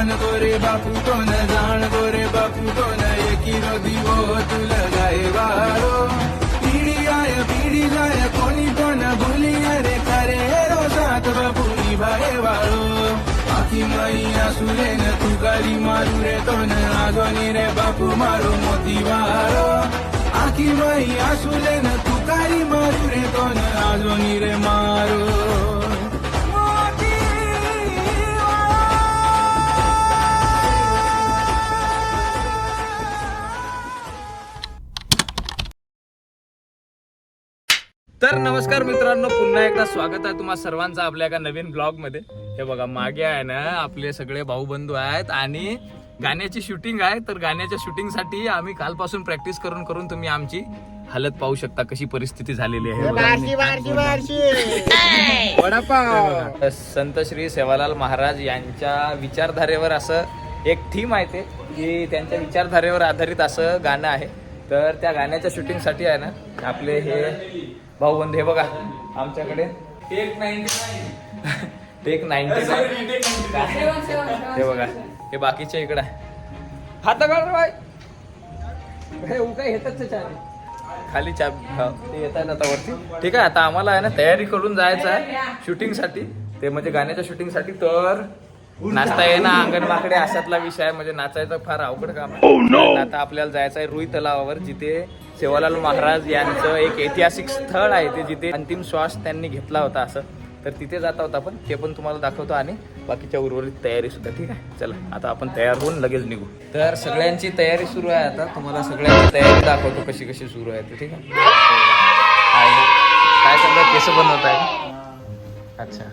जाणतो गोरे बापू कोण जाणतो रे बापू कोण एकीरो हो दिवो तुला गाय वारो. पिढी गाय पिढी गाय कोणी कोण भुली अरे करे रो सात बापू भाई वाळो आखी माई आसुले न तू गाडी मारू रे तो न आजोनी रे बापू मारो मोती वारो. आखी माई आसुले न तू गाडी मारू रे तो न आजोनी रे मारो. तर नमस्कार मित्रांनो पुन्हा एकदा स्वागत आहे तुम्हा सर्वांचं आपल्या एका नवीन ब्लॉगमध्ये हे बघा मागे आहे ना आपले सगळे भाऊ बंधू आहेत आणि गाण्याची शूटिंग आहे. तर गाण्याच्या शूटिंगसाठी आम्ही कालपासून प्रॅक्टिस करून करून तुम्ही आमची हालत पाहू शकता कशी परिस्थिती झालेली आहे. संत श्री सेवालाल महाराज यांच्या विचारधारेवर असं एक थीम आहे ते की त्यांच्या विचारधारेवर आधारित असं गाणं आहे. तर त्या गाण्याच्या शूटिंगसाठी आहे ना आपले हे भाऊ बंधू हे बघा आमच्याकडे. टेक नाईन्टी टेक नाईन्टी हे बघा हे बाकीच्या इकडं हात बाय हे खाली चा हा, ते येत आहेत आता वरती. ठीक आहे आता आम्हाला आहे ना तयारी करून जायचं आहे शूटिंगसाठी ते म्हणजे गाण्याच्या शूटिंगसाठी तर नाचता येणं अंगण माकडे अशातला विषय आहे म्हणजे नाचायचं फार अवघड काम आहे. आता आपल्याला जायचं आहे रुई तलावावर जिथे सेवालाल महाराज यांचं एक ऐतिहासिक स्थळ आहे ते जिथे अंतिम श्वास त्यांनी घेतला होता असं. तर तिथे जात आहोत आपण ते पण तुम्हाला दाखवतो आणि बाकीच्या उर्वरित तयारी सुद्धा ठीक आहे? चला आता आपण तयार होऊन लगेच निघू. तर सगळ्यांची तयारी सुरू आहे आता. तुम्हाला सगळ्यांची तयारी दाखवतो कशी कशी सुरू आहे ते ठीक आहे. काय सगळं केस बनवत आहे अच्छा.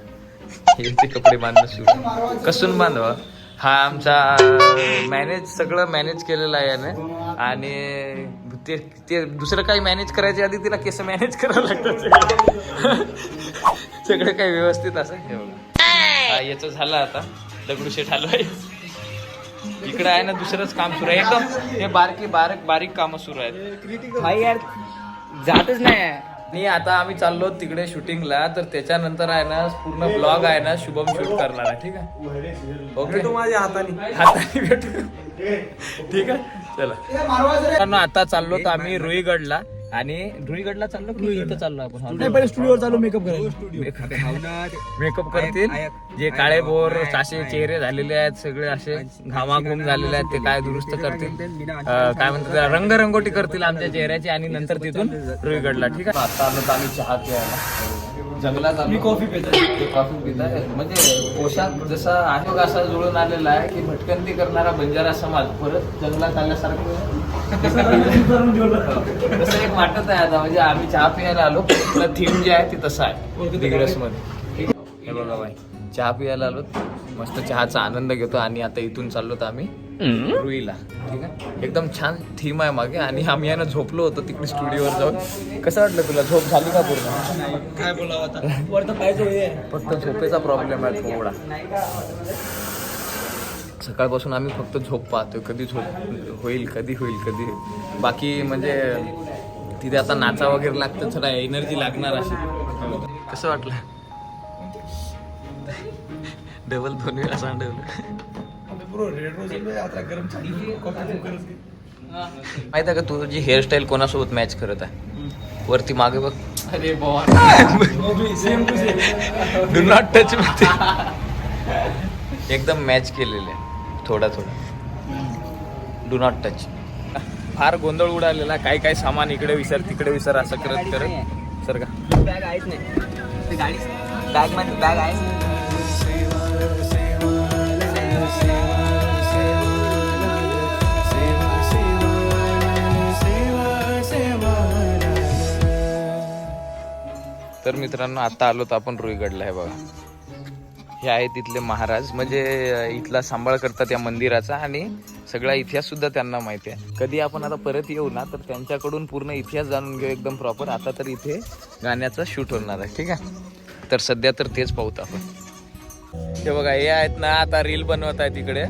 यांचे कपडे बांधणं सुरू. कसून बांधवा? हा आमचा मॅनेज सगळं मॅनेज केलेलं आहे याने. आणि ते ते दुसरं काही मॅनेज करायच्या आधी तिला केस मॅनेज करावं लागतं सगळं. काही व्यवस्थित असं हे बघा. याचं झालं आता. दगडूशेठ आलो आहे. इकडे आहे ना दुसरंच काम सुरू आहे. एकदम हे बारकी बारीक बारीक कामं सुरू आहेत. यार जातच नाही. आणि आता आम्ही चाललो तिकडे शूटिंगला तर त्याच्यानंतर आहे ना पूर्ण ब्लॉग आहे ना शुभम शूट करणार आहे ठीक आहे? ओके माझ्या हाताने. हाताने भेटू. ठीक आहे? चला. आता चाललो तर आम्ही रुईगडला. आणि रुईगडला चाललो की इथं चाललो आपण. पहिले स्टुडिओवर चालू मेकअप करायला. मेकअप करतील. जे काळे बोर असे चेहरे झालेले आहेत सगळे असे घामाघूम झालेले आहेत ते काय दुरुस्त करतील? काय म्हणतात रंगरंगोटी करतील आमच्या चेहऱ्याची आणि नंतर तिथून रुईगडला ठीक आहे? आता आम्ही चहा प्यायला जंगलात मी कॉफी पितो कॉफी पिताय म्हणजे पोशाख जसा बघ असा जुळून आलेला आहे की भटकंती करणारा बंजारा समाज परत जंगलात आल्यासारखं तसं एक वाटत आहे आता. म्हणजे आम्ही चहा प्यायला आलो. थीम जे आहे ते तसं आहे. दिग्रसमध्ये. हे बघा बाई. चहा प्यायला आलो. मस्त चहाचा आनंद घेतो आणि आता इथून चाललो तर आम्ही. रुईला. ठीक आहे? एकदम छान थीम आहे मागे. आणि आम्ही आहे ना झोपलो होतो तिकडे स्टुडिओवर जाऊन. कसं वाटलं तुला? झोप झाली का पूर्ण? काय बोलावं फक्त झोपेचा प्रॉब्लेम आहे थोडा. सकाळपासून आम्ही फक्त झोप पाहतोय. कधी झोप होईल कधी होईल कधी. बाकी म्हणजे तिथे आता नाचा वगैरे लागतं थोडा एनर्जी लागणार अशी. कसं वाटलं? डबल दोन वेळा सांडवलं. माहिती आहे का तू जी हेअरस्टाईल कोणासोबत मॅच करत आहे? वरती मागे बघ. अरे डू नॉट टच एकदम मॅच केलेले. आहे थोडा थोडा. डू नॉट टच फार गोंधळ उडालेला काय काय सामान इकडे विसर तिकडे विसर असं करत करत. सर का? बॅग आहेच नाही. बॅगमध्ये बॅग आहे. तर मित्रांनो आता आलो तर आपण रुईगडला आहे बघा. हे आहे तिथले महाराज. म्हणजे इथला सांभाळ करतात या मंदिराचा आणि सगळा इतिहास सुद्धा त्यांना माहिती आहे. कधी आपण आता परत येऊ ना तर त्यांच्याकडून पूर्ण इतिहास जाणून घेऊ एकदम प्रॉपर आता तर इथे गाण्याचा शूट होणार आहे ठीक आहे? तर सध्या तर तेच पाहूत आपण. हे बघा हे आहेत ना आता रील बनवत आहेत इकडे.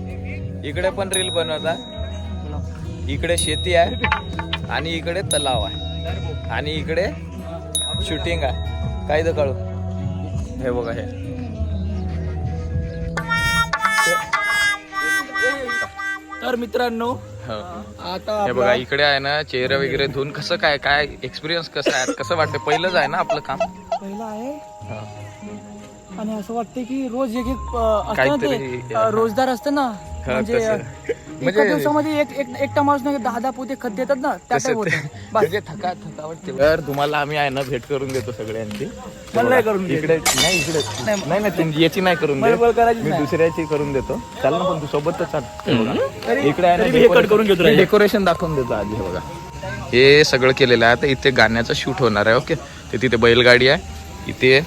इकडे पण रील बनवतात इकडे शेती आहे आणि इकडे तलाव आहे. आणि इकडे शूटिंग आहे. काय तर काढू हे बघा हे तर मित्रांनो हो. आता हे बघा इकडे आहे ना चेहरे वगैरे धुवून कसं काय काय एक्सपिरियन्स कसं आहे कसं वाटतं पहिलंच आहे ना आपलं काम पहिला आहे हो. आणि असं वाटतं की रोज एक एक काहीतरी, रोजदार असतं ना म्हणजे तसं. एका म्हणजे- दिवसामध्ये एक एक एकटा माणूस नाही दहा दहा पोते खत देतात ना त्या तसं टाईप होतं बस. म्हणजे थका थकावट तर तुम्हाला आम्ही आहे ना भेट करून देतो सगळ्यांची. मला नाही करून. इकडे नाही इकडे नाही नाही तुमची याची नाही करून मी. दुसऱ्याची करून देतो. चाल ना पण तू सोबतच इकडे आहे cut करून घेतो ना. डेकोरेशन दाखवून देतो आधी हे बघा. हे सगळं केलेलं आहे. आता इथे गाण्याचं शूट होणार आहे ओके? ते तिथे बैलगाडी आहे इथे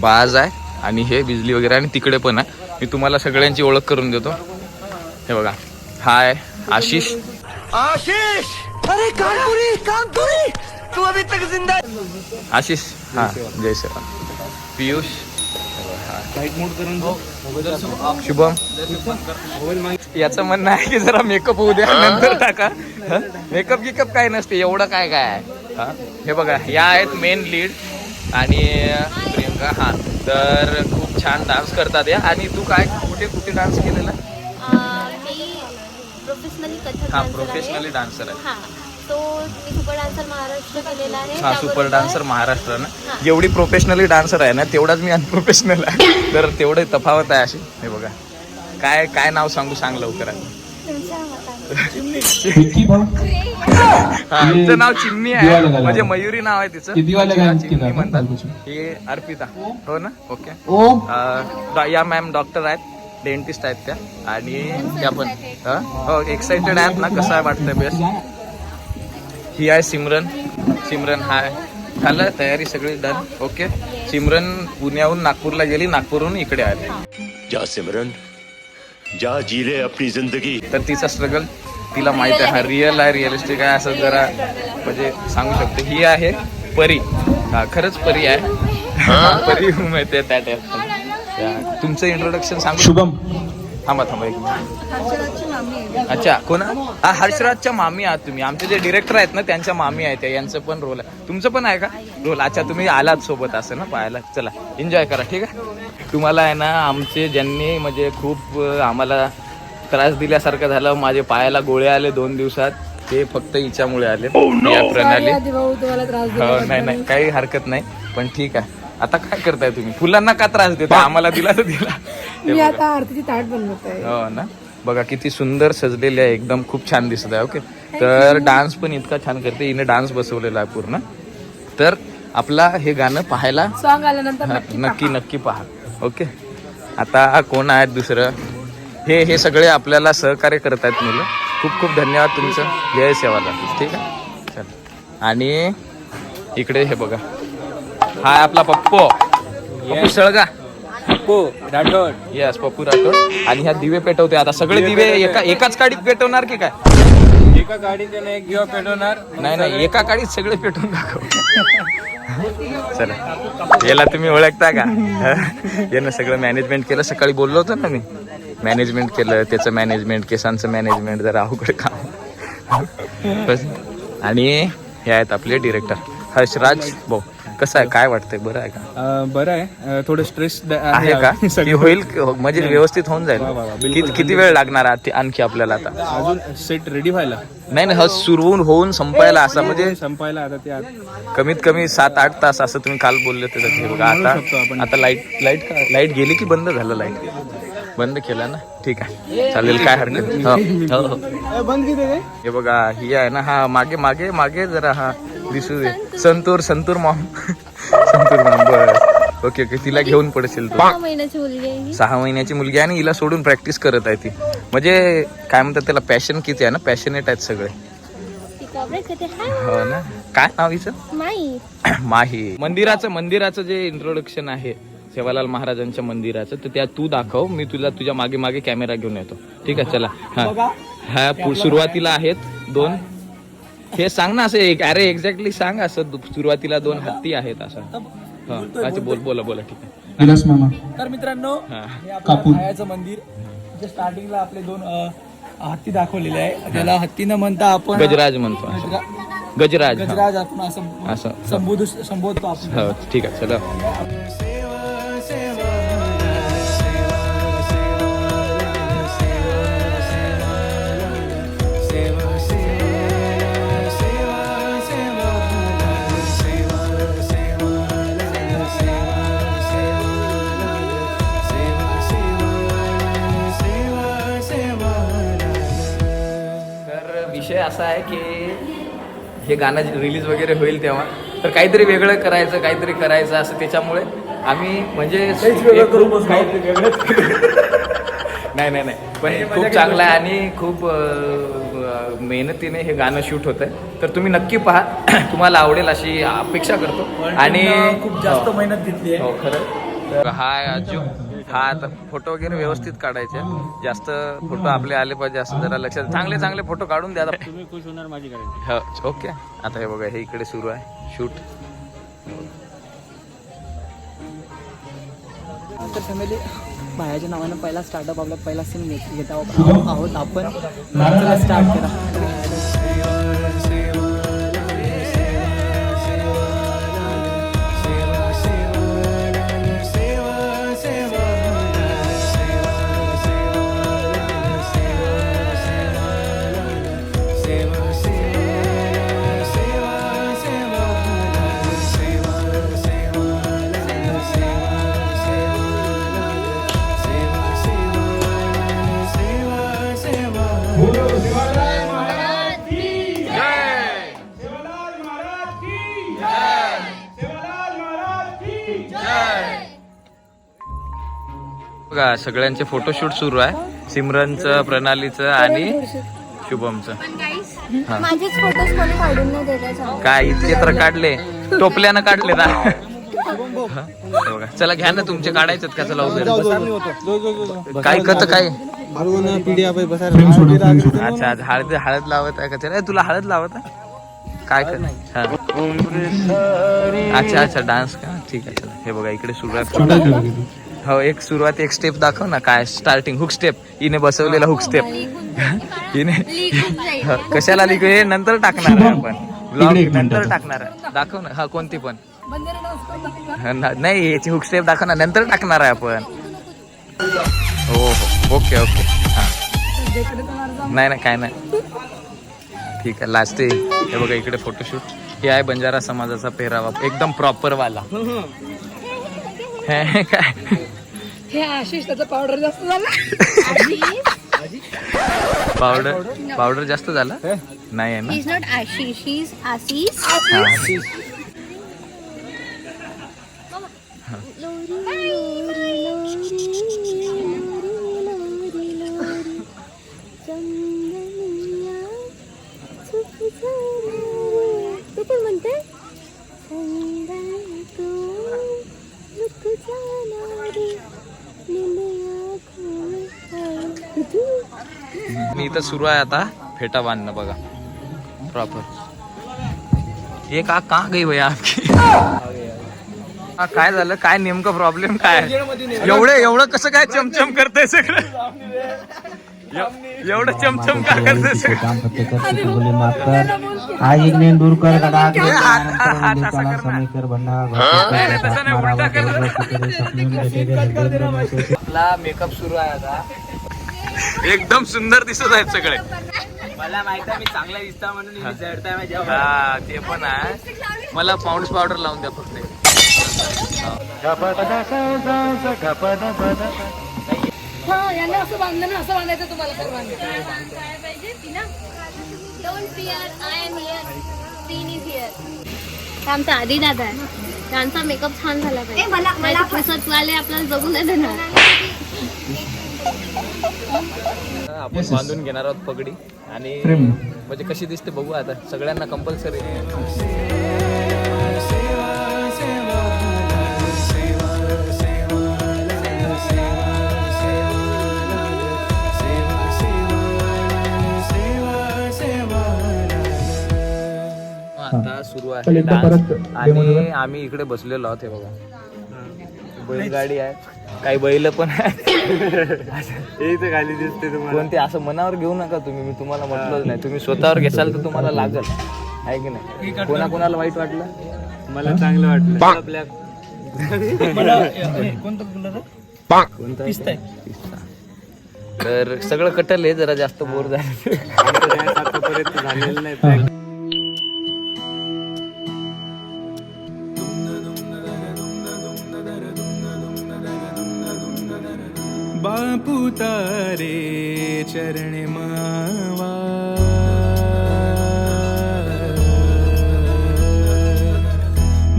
बाज आहे आणि हे बिजली वगैरे आणि तिकडे पण आहे. मी तुम्हाला सगळ्यांची ओळख करून देतो. हे बघा. हाय आशिष. आशिष! हा। जय श्रीराम पियुष. शुभम. याचं म्हणणं आहे की जरा मेकअप होऊ द्या नंतर टाका. मेकअप गिकअप काय नसते एवढं काय काय आहे? हा? हे बघा या आहेत मेन लीड आणि प्रियंका हा. तर खूप छान डान्स करतात या. आणि तू काय कुठे कुठे डान्स केलेला? प्रोफेशनली कथक हा प्रोफेशनली. डान्सर आहे. हा तो मी सुपर डान्सर महाराष्ट्र केलेला आहे. हा सुपर त्याबरोबर- डान्सर महाराष्ट्र ना. जेवढी प्रोफेशनली डान्सर आहे ना तेवढाच मी अनप्रोफेशनल आहे. तर तेवढे तफावत आहे अशी. हे बघा. काय काय नाव सांगू सांग लवकर मताने. हा, तिचं नाव चिमणी आहे. म्हणजे मयुरी नाव आहे तिचं. तिला चिमणी म्हणतात. ही अर्पिता. हो ना? ओके. अं, या मॅम डॉक्टर आहेत. डेंटिस्ट आहेत त्या आणि त्या पण हं? एक्साइटेड आहेत ना कसं आहे वाटतंय बेस्ट? ही आहे सिमरन. सिमरन हाय झालं तयारी सगळी डन. ओके. सिमरन पुण्याहून नागपूरला गेली नागपूरहून इकडे आली. जा सिमरन. जा जी ले अपनी जिंदगी. तर तिचा स्ट्रगल तिला माहीत आहे हा रिअल आहे रिअलिस्टिक आहे असं जरा म्हणजे सांगू शकतो. ही आहे परी. हा खरंच परी आहे. परी माहिती त्या टाईप तुमचं इंट्रोडक्शन सांगू? शुभम. थांबा थांबा एक अच्छा कोण? हा हर्षराजच्या मामी आहात तुम्ही. आमचे जे डिरेक्टर आहेत ना त्यांच्या मामी आहेत. त्या यांचं पण रोल आहे. तुमचं पण आहे का? रोल अच्छा तुम्ही आलात सोबत असं ना पाहायला. चला एन्जॉय करा ठीक आहे? तुम्हाला आहे ना आमचे ज्यांनी म्हणजे खूप आम्हाला त्रास दिल्यासारखं झालं माझे पायाला गोळे आले दोन दिवसात. ते फक्त हिच्यामुळे आले. या प्रणाली. हो नाही नाही काही हरकत नाही. पण ठीक आहे. आता काय करताय तुम्ही? फुलांना का त्रास देता आम्हाला दिला तर दिला. हे मी बघा. आता आरतीची ताट बनवत आहे. हो ना? बघा किती सुंदर सजलेली आहे. एकदम खूप छान दिसत आहे ओके? तर डान्स पण इतका छान करते. हिने डान्स बसवलेला आहे पूर्ण. तर आपला हे गाणं पाहायला सॉन्ग आल्यानंतर नक्की नक्की पहा. ओके? आता कोण आहेत दुसरं? हे हे सगळे आपल्याला सहकार्य करत आहेत मुलं. खूप खूप धन्यवाद तुमचं. जय सेवाला ठीक आहे? चल. आणि इकडे हे बघा. हा आहे आपला पप्पो. पप्पू सळगा राठोड. येस पप्पू राठोड. आणि ह्या दिवे पेटवते. आता सगळे दिवे एका एकाच काडीत पेटवणार की काय? एका गाडीत एक पेटवणार. नाही नाही एका काडीत सगळे पेटवून दाखव. चला. याला तुम्ही ओळखता का? यानं सगळं मॅनेजमेंट केलं. सकाळी बोललो होतो ना मी. मॅनेजमेंट केलं त्याचं मॅनेजमेंट केसांचं मॅनेजमेंट जरा अवघड काम. बस. आणि हे आहेत आपले डिरेक्टर हर्षराज भाऊ. कसं आहे? काय वाटतंय? बरं आहे का? बरं आहे. थोडं स्ट्रेस आहे का? होईल म्हणजे व्यवस्थित होऊन जाईल. किती किती वेळ लागणार आणखी आपल्याला आता? अजून सेट रेडी व्हायला. नाही नाही हा सुरवून होऊन संपायला असं म्हणजे संपायला आता ते आत- कमीत कमी सात आठ तास असं तुम्ही काल बोलले होते तर हे बघा आता आता लाइट लाइट लाइट गेली की बंद झालं लाइट बंद केला ना? ठीक आहे. चालेल काय हरकत नाही. हो, हो, हो. हे बघा ही आहे ना हा मागे मागे मागे जरा हा दिसू दे. संतूर. संतूर मॉम. संतूर मॉम बस ओके ओके. तिला घेऊन पडशील तू. सहा महिन्याची मुलगी आहे ही. सहा महिन्याची मुलगी आहे आणि हिला सोडून प्रॅक्टिस करत आहे ती. म्हणजे काय म्हणतात त्याला पॅशन किती आहे ना? पॅशनेट आहेत सगळे. हो ना. काय नाव हिचं? माही. मंदिराचं मंदिराचं जे इंट्रोडक्शन आहे सेवालाल महाराजांच्या मंदिराचं तर त्या तू दाखव. मी तुला तुझ्या मागे मागे कॅमेरा घेऊन येतो. ठीक आहे चला. हा. हा सुरुवातीला आहेत दोन. हे सांग ना असं एक अरे एक्झॅक्टली सांग असं दु- सुरुवातीला दोन हत्ती आहेत असं. हा अच्छा बोल बोला बोला ठीक आहे. तर मित्रांनो हा. हे आपलं मंदिर. जे स्टार्टिंगला आपले दोन अ, हत्ती दाखवलेले आहे त्याला हत्ती न म्हणता आपण गजराज म्हणतो. असं. गजरा- गजराज हा. गजराज आपण असं असं. संबोधू संबोधतो आपण. हो ठीक आहे चला. असं आहे की हे गाणं रिलीज वगैरे होईल तेव्हा. तर काहीतरी वेगळं करायचं काहीतरी करायचं असं त्याच्यामुळे आम्ही म्हणजे नाही नाही नाही पण हे खूप चांगलं आहे आणि खूप मेहनतीने हे गाणं शूट होत आहे तर तुम्ही नक्की पहा. तुम्हाला आवडेल अशी अपेक्षा करतो. आणि खूप जास्त मेहनत घेतली आहे. हो खरं. तर हा आहे अज्जू हा आता फोटो वगैरे व्यवस्थित काढायचे. जास्त फोटो आपले आले पाहिजे असं जरा लक्षात. चांगले चांगले फोटो काढून द्या तुम्ही खुश होणार माझी हो ओके. आता हे बघा हे इकडे सुरू आहे. शूट तर फॅमिली भायाच्या नावानं पहिला स्टार्टअप आपला पहिला सीन घेत आहोत. आहोत आपण. स्टार्ट करा. बघा सगळ्यांचे फोटोशूट सुरू आहे. सिमरनचं प्रणालीचं आणि शुभमचं. माझेच फोटोज कोणी काढून नाही देतात काय इतके तर काढले. टोपल्यानं काढले ना. बघा. चला घ्या ना तुमचे काढायचं का? चला उभे काय कत काय? अच्छा हळद हळद लावत आहे का चला तुला हळद लावत आहे? काय कर. अच्छा अच्छा डान्स का ठीक आहे चला. हे बघा इकडे सुरुवात हो एक सुरुवात एक स्टेप दाखव ना काय स्टार्टिंग हुक स्टेप हिने बसवलेला हुक स्टेप हिने कशाला लिखू हे नंतर टाकणार आहे आपण. ब्लॉग नंतर टाकणार आहे. दाखव ना हा कोणती पण. हा, नाही याची हुक स्टेप दाखव ना नंतर टाकणार आहे आपण. हो हो ओके ओके हा. नाही नाही काय नाही. ठीक आहे लास्ट हे बघा इकडे फोटोशूट हे आहे बंजारा समाजाचा पेहरावा. एकदम प्रॉपर वाला. हे काय हे आशिष त्याचा पावडर जास्त झाला. पावडर पावडर जास्त झाला? नाही आहे ना? Is not Ashish is Ashish हा. तू पण म्हणते मी इथं सुरू आहे आता फेटा बांधणं बघा प्रॉपर हे का का गई भैया आपकी हा, काय झालं काय नेमकं प्रॉब्लेम काय एवढं एवढं कसं काय चमचम करतंय सगळं एव- एवढं चमचम का करतंय सगळं बोले माफ कर आज एक ने दूर कर आपला मेकअप सुरू आहे आता एकदम सुंदर दिसत आहेत सगळे. मला माहीत आहे मी चांगला दिसता म्हणून हा ते पण आहे. मला पाऊंड्स पावडर लावून द्या फक्त. हा असं बांधलं ना असं बांधायचं तुम्हाला आमचा आधी दादा आहे त्यांचा मेकअप छान झाला पाहिजे आपल्याला जगू नाही देणार. आपण बांधून घेणार आहोत पगडी आणि म्हणजे कशी दिसते बघू आता. सगळ्यांना कंपल्सरी आता सुरू आहे. आणि आम्ही इकडे बसलेलो आहोत हे बघा. बैलगाडी आहे. काही बैल पण आहे खाली दिसते कोणते असं मनावर घेऊ नका तुम्ही. मी तुम्हाला म्हटलंच नाही. तुम्ही स्वतःवर घेसाल तर तुम्हाला लागल. आहे की नाही? कोणा कोणाला वाईट वाटलं? मला चांगलं वाटलं. आपल्या कोणतं तर सगळं कटल आहे. जरा जास्त बोर झालं. झालेलं नाही. पुता रे चरण मावा।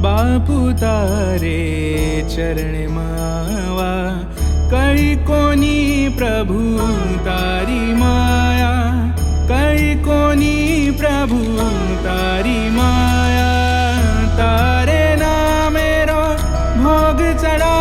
बापू तारे चरण मावा। कळी कोणी प्रभू तारी माया। कळी कोणी प्रभू तारी माया। तारे नामेरो भोग चढा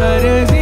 but Parece...